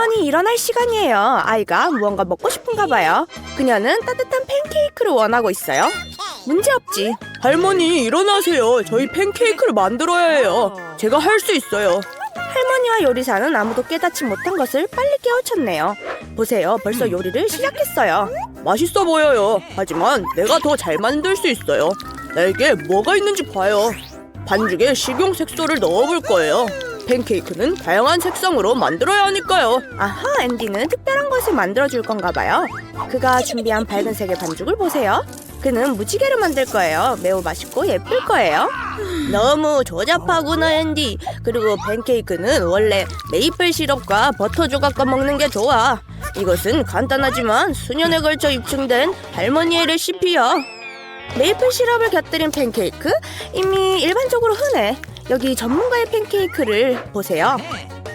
할머니 일어날 시간이에요. 아이가 무언가 먹고 싶은가 봐요. 그녀는 따뜻한 팬케이크를 원하고 있어요. 문제 없지. 할머니 일어나세요. 저희 팬케이크를 만들어야 해요. 제가 할 수 있어요. 할머니와 요리사는 아무도 깨닫지 못한 것을 빨리 깨우쳤네요. 보세요, 벌써 요리를 시작했어요. 맛있어 보여요. 하지만 내가 더 잘 만들 수 있어요. 내게 뭐가 있는지 봐요. 반죽에 식용 색소를 넣어볼 거예요. 팬케이크는 다양한 색상으로 만들어야 하니까요. 아하, 앤디는 특별한 것을 만들어줄 건가 봐요. 그가 준비한 밝은색의 반죽을 보세요. 그는 무지개를 만들 거예요. 매우 맛있고 예쁠 거예요. 너무 조잡하구나, 앤디. 그리고 팬케이크는 원래 메이플 시럽과 버터 조각과 먹는 게 좋아. 이것은 간단하지만 수년에 걸쳐 입증된 할머니의 레시피야. 메이플 시럽을 곁들인 팬케이크? 이미 일반적으로 흔해. 여기 전문가의 팬케이크를 보세요.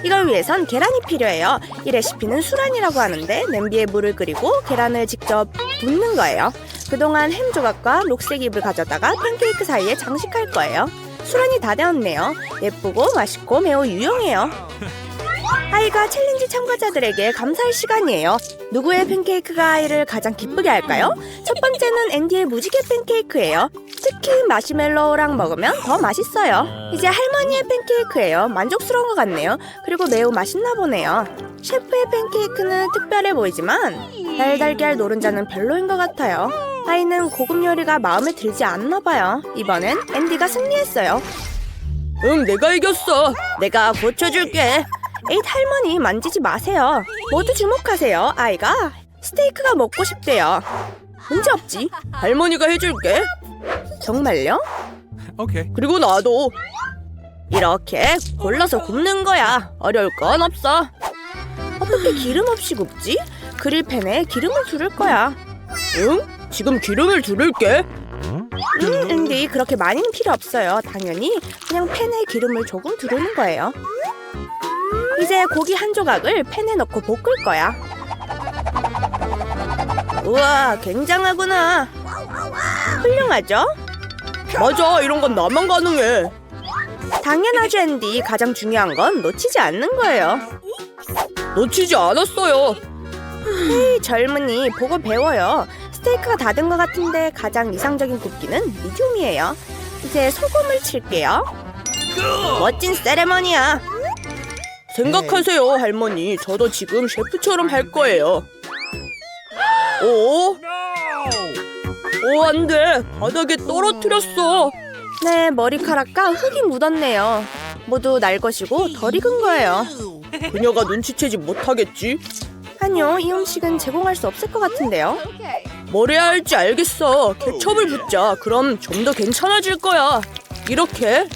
이걸 위해선 계란이 필요해요. 이 레시피는 수란이라고 하는데 냄비에 물을 끓이고 계란을 직접 붓는 거예요. 그동안 햄 조각과 녹색 잎을 가져다가 팬케이크 사이에 장식할 거예요. 수란이 다 되었네요. 예쁘고 맛있고 매우 유용해요. 아이가 챌린지 참가자들에게 감사할 시간이에요. 누구의 팬케이크가 아이를 가장 기쁘게 할까요? 첫 번째는 앤디의 무지개 팬케이크예요. 특히 마시멜로우랑 먹으면 더 맛있어요. 이제 할머니의 팬케이크예요. 만족스러운 것 같네요. 그리고 매우 맛있나 보네요. 셰프의 팬케이크는 특별해 보이지만 달달걀 노른자는 별로인 것 같아요. 아이는 고급 요리가 마음에 들지 않나 봐요. 이번엔 앤디가 승리했어요. 응, 내가 이겼어. 내가 고쳐줄게. 에잇 할머니 만지지 마세요. 모두 주목하세요. 아이가 스테이크가 먹고 싶대요. 문제 없지. 할머니가 해줄게. 정말요? Okay. 그리고 나도. 이렇게 골라서 굽는 거야. 어려울 건 없어. 어떻게 기름 없이 굽지? 그릴팬에 기름을 두를 거야. 응? 지금 기름을 두를게. 음, 근데 그렇게 많이는 필요 없어요. 당연히 그냥 팬에 기름을 조금 두르는 거예요. 이제 고기 한 조각을 팬에 넣고 볶을 거야. 우와, 굉장하구나. 훌륭하죠? 맞아, 이런 건 나만 가능해. 당연하죠, 앤디. 가장 중요한 건 놓치지 않는 거예요. 놓치지 않았어요. 이 젊은이 보고 배워요. 스테이크가 다 된 것 같은데 가장 이상적인 굽기는 미디움이에요. 이제 소금을 칠게요. 멋진 세레머니야. 생각하세요, 할머니. 저도 지금 셰프처럼 할 거예요. 오, 오, 안 돼. 바닥에 떨어뜨렸어. 네, 머리카락과 흙이 묻었네요. 모두 날 것이고 덜 익은 거예요. 그녀가 눈치채지 못하겠지? 아니요, 이 음식은 제공할 수 없을 것 같은데요. 뭘 해야 할지 알겠어. 케첩을 붓자. 그럼 좀 더 괜찮아질 거야. 이렇게.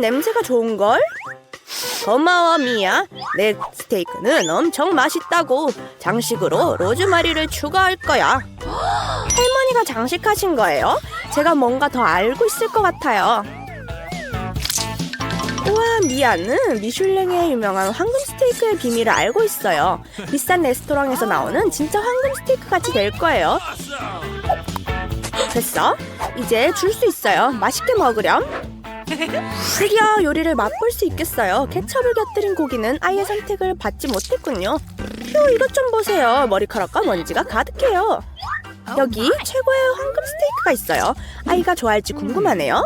음, 냄새가 좋은걸? 고마워, 미야. 내 스테이크는 엄청 맛있다고. 장식으로 로즈마리를 추가할 거야. 할머니가 장식하신 거예요? 제가 뭔가 더 알고 있을 것 같아요. 우와, 미아는 미슐랭에 유명한 황금 스테이크의 비밀을 알고 있어요. 비싼 레스토랑에서 나오는 진짜 황금 스테이크 같이 될 거예요. 됐어? 이제 줄 수 있어요. 맛있게 먹으렴. 드디어 요리를 맛볼 수 있겠어요. 케첩을 곁들인 고기는 아이의 선택을 받지 못했군요. 휴, 이것 좀 보세요. 머리카락과 먼지가 가득해요. 여기 최고의 황금 스테이크가 있어요. 아이가 좋아할지 궁금하네요.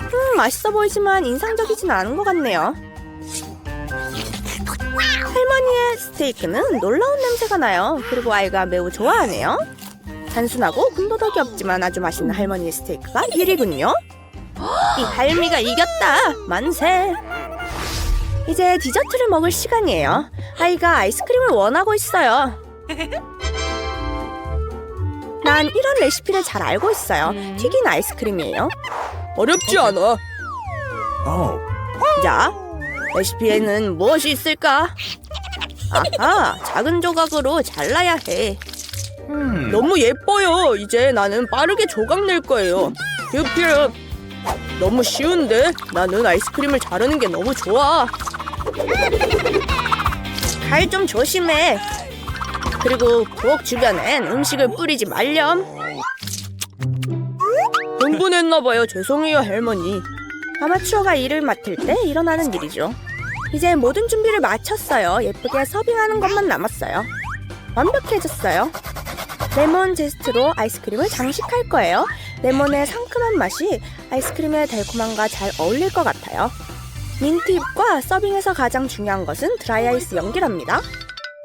음, 맛있어 보이지만 인상적이진 않은 것 같네요. 할머니의 스테이크는 놀라운 냄새가 나요. 그리고 아이가 매우 좋아하네요. 단순하고 군더더기 없지만 아주 맛있는 할머니의 스테이크가 1위군요. 이 할미가 이겼다. 만세. 이제 디저트를 먹을 시간이에요. 아이가 아이스크림을 원하고 있어요. 난 이런 레시피를 잘 알고 있어요. 튀긴 아이스크림이에요. 어렵지 않아. Oh. 자, 레시피에는 무엇이 있을까? 아하, 작은 조각으로 잘라야 해. 너무 예뻐요. 이제 나는 빠르게 조각 낼 거예요. 퓨퓨. 너무 쉬운데? 나는 아이스크림을 자르는 게 너무 좋아. 발좀 조심해. 그리고 부엌 주변엔 음식을 뿌리지 말렴. 흥분했나 봐요. 죄송해요, 할머니. 아마추어가 일을 맡을 때 일어나는 일이죠. 이제 모든 준비를 마쳤어요. 예쁘게 서빙하는 것만 남았어요. 완벽해졌어요. 레몬 제스트로 아이스크림을 장식할 거예요. 레몬의 상큼한 맛이 아이스크림의 달콤함과 잘 어울릴 것 같아요. 민트 잎과 서빙에서 가장 중요한 것은 드라이아이스 연기랍니다.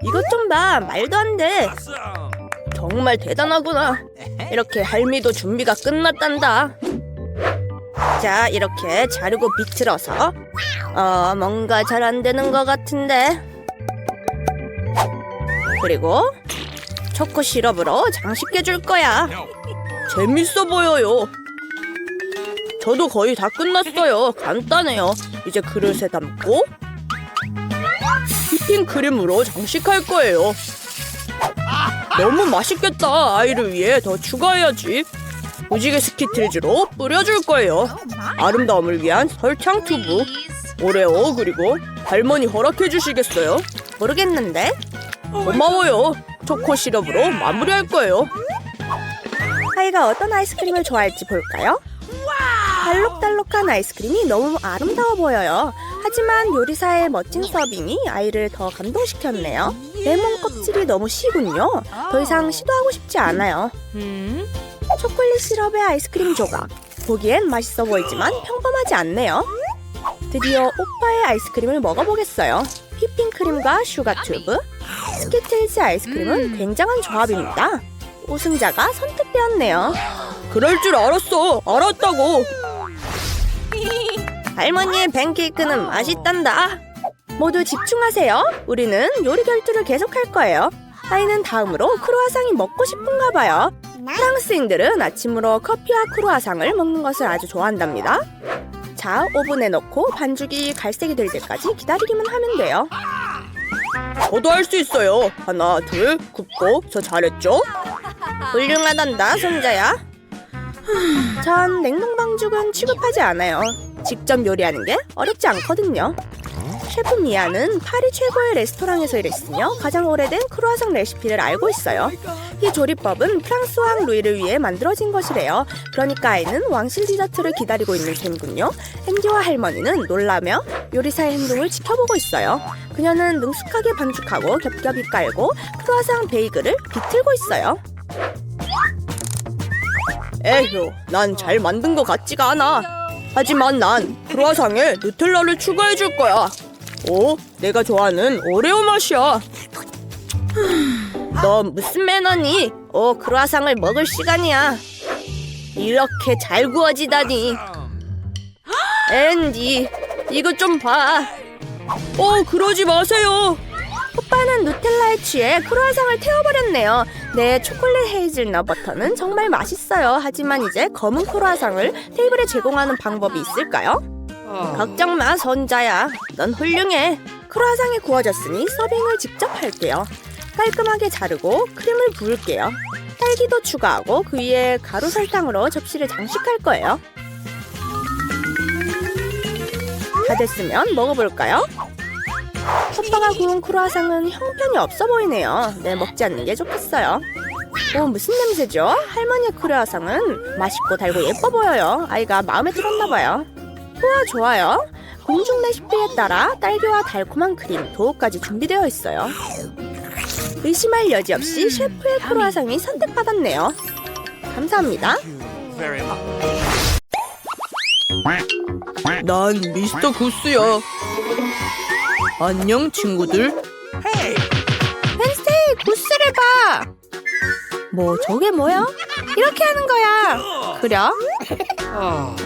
이것 좀 봐, 말도 안 돼. 정말 대단하구나. 이렇게 할미도 준비가 끝났단다. 자, 이렇게 자르고 비틀어서. 어, 뭔가 잘 안 되는 것 같은데. 그리고 초코 시럽으로 장식해 줄 거야. 재밌어 보여요. 저도 거의 다 끝났어요. 간단해요. 이제 그릇에 담고 휘핑 크림으로 장식할 거예요. 너무 맛있겠다. 아이를 위해 더 추가해야지. 무지개 스키트리즈로 뿌려줄 거예요. 아름다움을 위한 설탕 튜브, 오레오 그리고 할머니 허락해 주시겠어요? 모르겠는데. 고마워요. 초코 시럽으로 마무리할 거예요. 아이가 어떤 아이스크림을 좋아할지 볼까요? 달록달록한 아이스크림이 너무 아름다워 보여요. 하지만 요리사의 멋진 서빙이 아이를 더 감동시켰네요. 레몬 껍질이 너무 시군요. 더 이상 시도하고 싶지 않아요. 초콜릿 시럽의 아이스크림 조각. 보기엔 맛있어 보이지만 평범하지 않네요. 드디어 오빠의 아이스크림을 먹어보겠어요. 휘핑크림과 슈가 튜브. 스키틀즈 아이스크림은 굉장한 조합입니다. 우승자가 선택되었네요. 그럴 줄 알았어. 알았다고. 할머니의 팬케이크는 맛있단다. 모두 집중하세요. 우리는 요리 결투를 계속할 거예요. 아이는 다음으로 크루아상이 먹고 싶은가 봐요. 프랑스인들은 아침으로 커피와 크루아상을 먹는 것을 아주 좋아한답니다. 자, 오븐에 넣고 반죽이 갈색이 될 때까지 기다리기만 하면 돼요. 저도 할 수 있어요. 하나, 둘, 굽고 저 잘했죠? 훌륭하단다, 손자야. 전 냉동 방죽은 취급하지 않아요. 직접 요리하는 게 어렵지 않거든요. 셰프 미아는 파리 최고의 레스토랑에서 일했으며 가장 오래된 크루아상 레시피를 알고 있어요. 이 조리법은 프랑스 왕 루이를 위해 만들어진 것이래요. 그러니까 아이는 왕실 디저트를 기다리고 있는 셈군요. 앤디와 할머니는 놀라며 요리사의 행동을 지켜보고 있어요. 그녀는 능숙하게 반죽하고 겹겹이 깔고 크루아상 베이글을 비틀고 있어요. 에휴, 난 잘 만든 것 같지가 않아. 하지만 난 크루아상에 누텔라를 추가해 줄 거야. 오, 내가 좋아하는 오레오 맛이야. 너 무슨 매너니? 오, 크루아상을 먹을 시간이야. 이렇게 잘 구워지다니. 앤디, 이것 좀 봐. 어, 그러지 마세요. 오빠는 누텔라에 취해 크루아상을 태워버렸네요. 네, 초콜릿 헤이즐넛 버터는 정말 맛있어요. 하지만 이제 검은 크루아상을 테이블에 제공하는 방법이 있을까요? 걱정 마, 손자야. 넌 훌륭해. 크루아상이 구워졌으니 서빙을 직접 할게요. 깔끔하게 자르고 크림을 부을게요. 딸기도 추가하고 그 위에 가루 설탕으로 접시를 장식할 거예요. 다 됐으면 먹어볼까요? 오빠가 구운 크루아상은 형편이 없어 보이네요. 네, 먹지 않는 게 좋겠어요. 오, 무슨 냄새죠? 할머니의 크루아상은 맛있고 달고 예뻐 보여요. 아이가 마음에 들었나 봐요. 우와, 좋아요. 공중 레시피에 따라 딸기와 달콤한 크림, 도우까지 준비되어 있어요. 의심할 여지 없이 셰프의 크루아상이 선택받았네요. 감사합니다. 난 미스터 구스야. 안녕, 친구들. 웬스테이 구스를 봐. 뭐 저게 뭐야? 이렇게 하는 거야. 그려?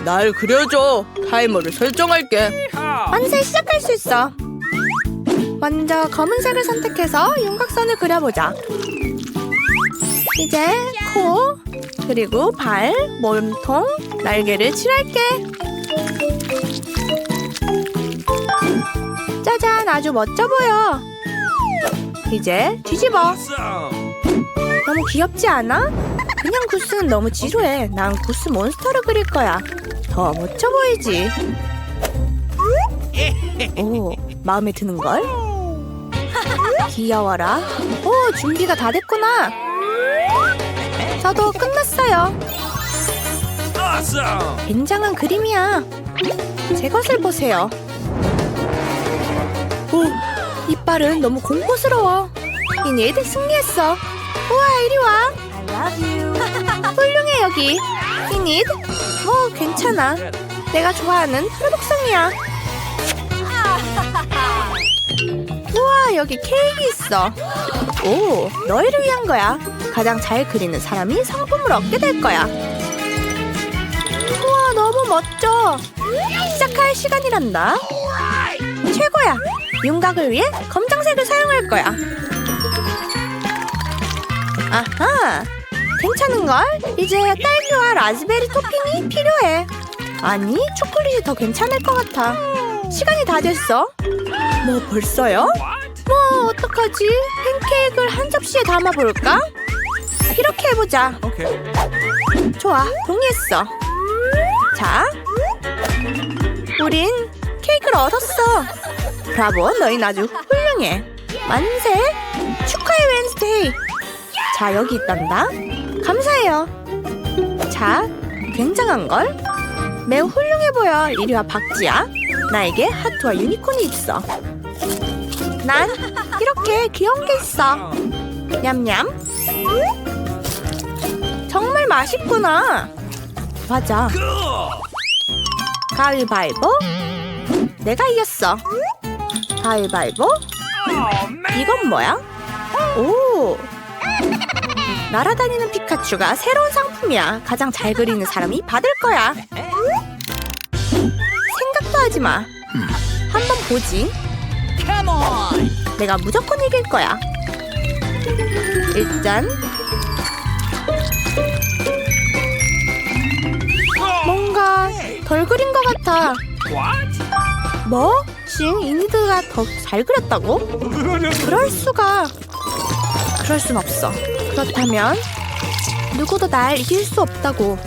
날 그려줘. 타이머를 설정할게. 완세 시작할 수 있어. 먼저 검은색을 선택해서 윤곽선을 그려보자. 이제 코, 그리고 발, 몸통, 날개를 칠할게. 짜잔, 아주 멋져 보여. 이제 뒤집어. 너무 귀엽지 않아? 그냥 구스는 너무 지루해. 난 구스 몬스터를 그릴 거야. 더 멋져 보이지. 오, 마음에 드는 걸? 귀여워라. 오, 준비가 다 됐구나. 저도 끝났어요. 굉장한 그림이야. 제 것을 보세요. 오, 이빨은 너무 공포스러워. 이니드 승리했어. 우와, 이리 와. 여기. 이니드. 뭐, 괜찮아. 내가 좋아하는 파라독성이야. 우와, 여기 케이크 있어. 오, 너희를 위한 거야. 가장 잘 그리는 사람이 상품을 얻게 될 거야. 우와, 너무 멋져. 시작할 시간이란다. 최고야. 윤곽을 위해 검정색을 사용할 거야. 아하. 괜찮은걸? 이제 딸기와 라즈베리 토핑이 필요해. 아니, 초콜릿이 더 괜찮을 것 같아. 시간이 다 됐어. 뭐 벌써요? 뭐 어떡하지? 팬케이크를 한 접시에 담아볼까? 이렇게 해보자. 좋아, 동의했어. 자, 우린 케이크를 얻었어. 브라보, 너희는 아주 훌륭해. 만세! 축하해, 웬스데이. 자, 여기 있단다. 감사해요. 자, 굉장한 걸? 매우 훌륭해 보여. 이리 와, 박지야. 나에게 하트와 유니콘이 있어. 난 이렇게 귀여운 게 있어. 냠냠. 정말 맛있구나. 맞아. 가위바위보. 내가 이겼어. 가위바위보. 이건 뭐야? 오. 날아다니는 피카츄가 새로운 상품이야. 가장 잘 그리는 사람이 받을 거야. 생각도 하지 마. 한번 보지. 내가 무조건 이길 거야. 일단 뭔가 덜 그린 것 같아. 뭐? 싱 이니드가 더 잘 그렸다고? 그럴 수가. 그럴 순 없어. 그렇다면 누구도 날 이길 수 없다고.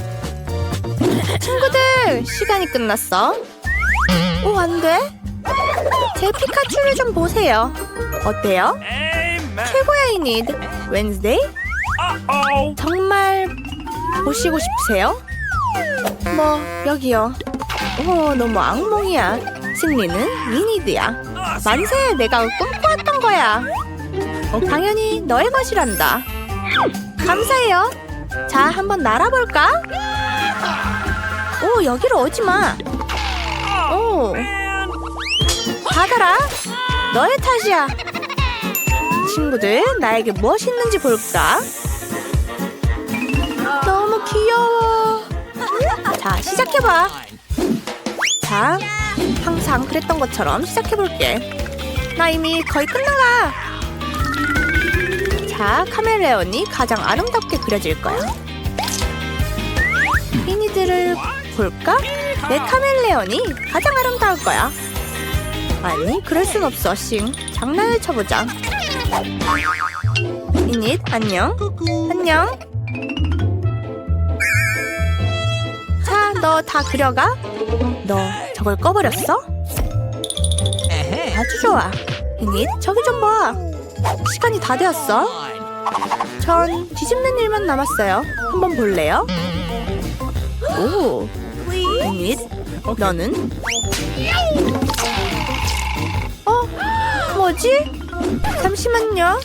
친구들 시간이 끝났어. 오, 안 돼. 제 피카츄를 좀 보세요. 어때요? 최고야 이니드. 웬즈데이? 정말 보시고 싶으세요? 뭐 여기요. 오 너무 악몽이야. 승리는 위니드야. 만세 내가 꿈꿔왔던 거야. 당연히 너의 것이란다. 감사해요. 자 한번 날아볼까? 오 여기로 오지 마. 오 받아라. 너의 탓이야. 친구들 나에게 무엇이 있는지 볼까? 너무 귀여워. 자, 시작해봐. 자, 항상 그랬던 것처럼 시작해볼게. 나 이미 거의 끝나가. 자, 카멜레온이 가장 아름답게 그려질 거야. 미니들을 볼까? 내 카멜레온이 가장 아름다울 거야. 아니, 그럴 순 없어, 싱. 장난을 쳐보자. 이닛, 안녕. 안녕. 자, 너 다 그려가? 너 저걸 꺼버렸어? 아주 좋아. 이닛, 저기 좀 봐. 시간이 다 되었어. 전 뒤집는 일만 남았어요. 한번 볼래요? 오, 이닛, 너는? 어, 뭐지? 잠시만요.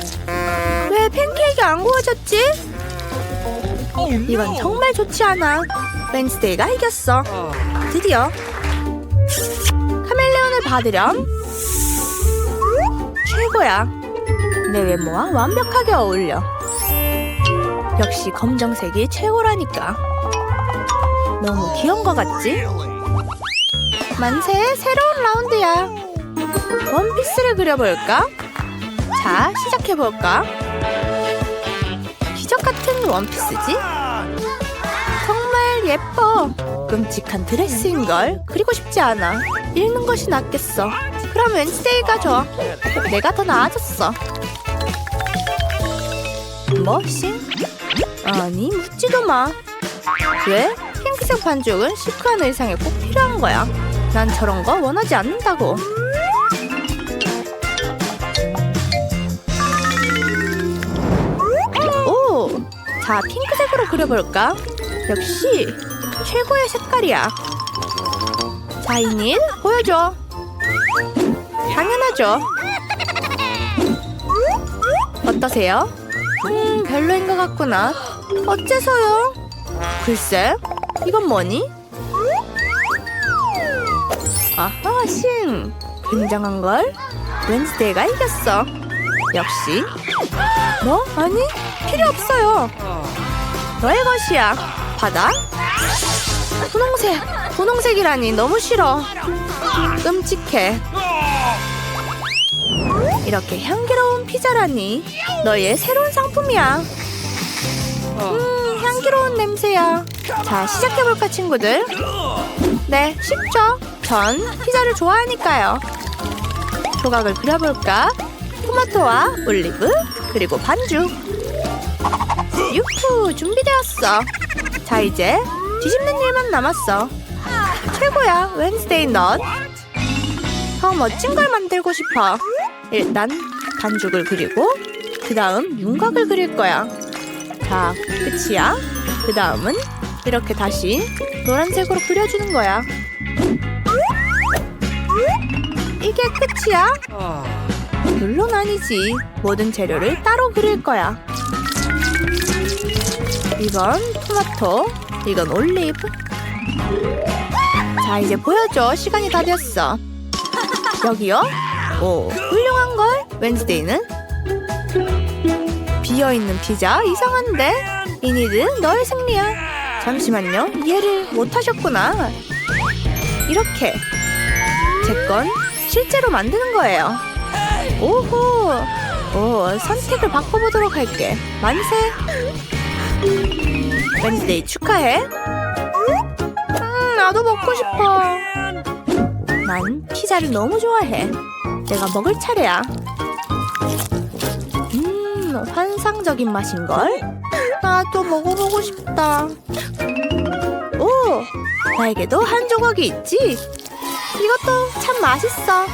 왜 팬케이크 안 구워졌지? 이건 정말 좋지 않아. 웬스데이가 이겼어. 드디어 카멜레온을 받으렴. 최고야. 내 외모와 완벽하게 어울려. 역시 검정색이 최고라니까. 너무 귀여운 것 같지? 만세 새로운 라운드야. 원피스를 그려볼까? 자, 시작해볼까? 기적 같은 원피스지? 정말 예뻐. 끔찍한 드레스인걸. 그리고 싶지 않아. 읽는 것이 낫겠어. 그럼 웬스데이가 좋아. 내가 더 나아졌어. 뭐, 싱? 아니, 묻지도 마. 왜? 핑크색 반죽은 시크한 의상에 꼭 필요한 거야. 난 저런 거 원하지 않는다고. 오! 자, 핑크색으로 그려볼까? 역시 최고의 색깔이야. 다이닐 보여줘. 당연하죠. 어떠세요? 음, 별로인 것 같구나. 어째서요? 글쎄, 이건 뭐니? 아하, 신. 굉장한걸? 웬스데이가 이겼어. 역시. 뭐? 아니, 필요 없어요. 너의 것이야. 받아. 분홍색. 분홍색이라니 너무 싫어. 끔찍해. 이렇게 향기로운 피자라니. 너의 새로운 상품이야. 음, 향기로운 냄새야. 자, 시작해볼까, 친구들? 네, 쉽죠? 전 피자를 좋아하니까요. 조각을 그려볼까? 토마토와 올리브, 그리고 반죽. 유후, 준비되었어. 자, 이제 뒤집는 일만 남았어. 최고야, 웬스데이 넛. 더 멋진 걸 만들고 싶어. 일단 반죽을 그리고 그 다음 윤곽을 그릴 거야. 자, 끝이야. 그 다음은 이렇게 다시 노란색으로 그려주는 거야. 이게 끝이야? 물론 아니지. 모든 재료를 따로 그릴 거야. 이건 토마토, 이건 올리브. 자, 이제 보여줘. 시간이 다 됐어. 여기요? 오. 웬즈데이는 비어 있는 피자 이상한데. 이니드 너의 승리야. 잠시만요. 이해를 못 하셨구나. 이렇게 제 건 실제로 만드는 거예요. 오호. 오, 선택을 바꿔보도록 할게. 만세. 웬즈데이 축하해. 음, 나도 먹고 싶어. 난 피자를 너무 좋아해. 내가 먹을 차례야. 음, 환상적인 맛인걸? 나도 먹어보고 싶다. 오, 나에게도 한 조각이 있지? 이것도 참 맛있어.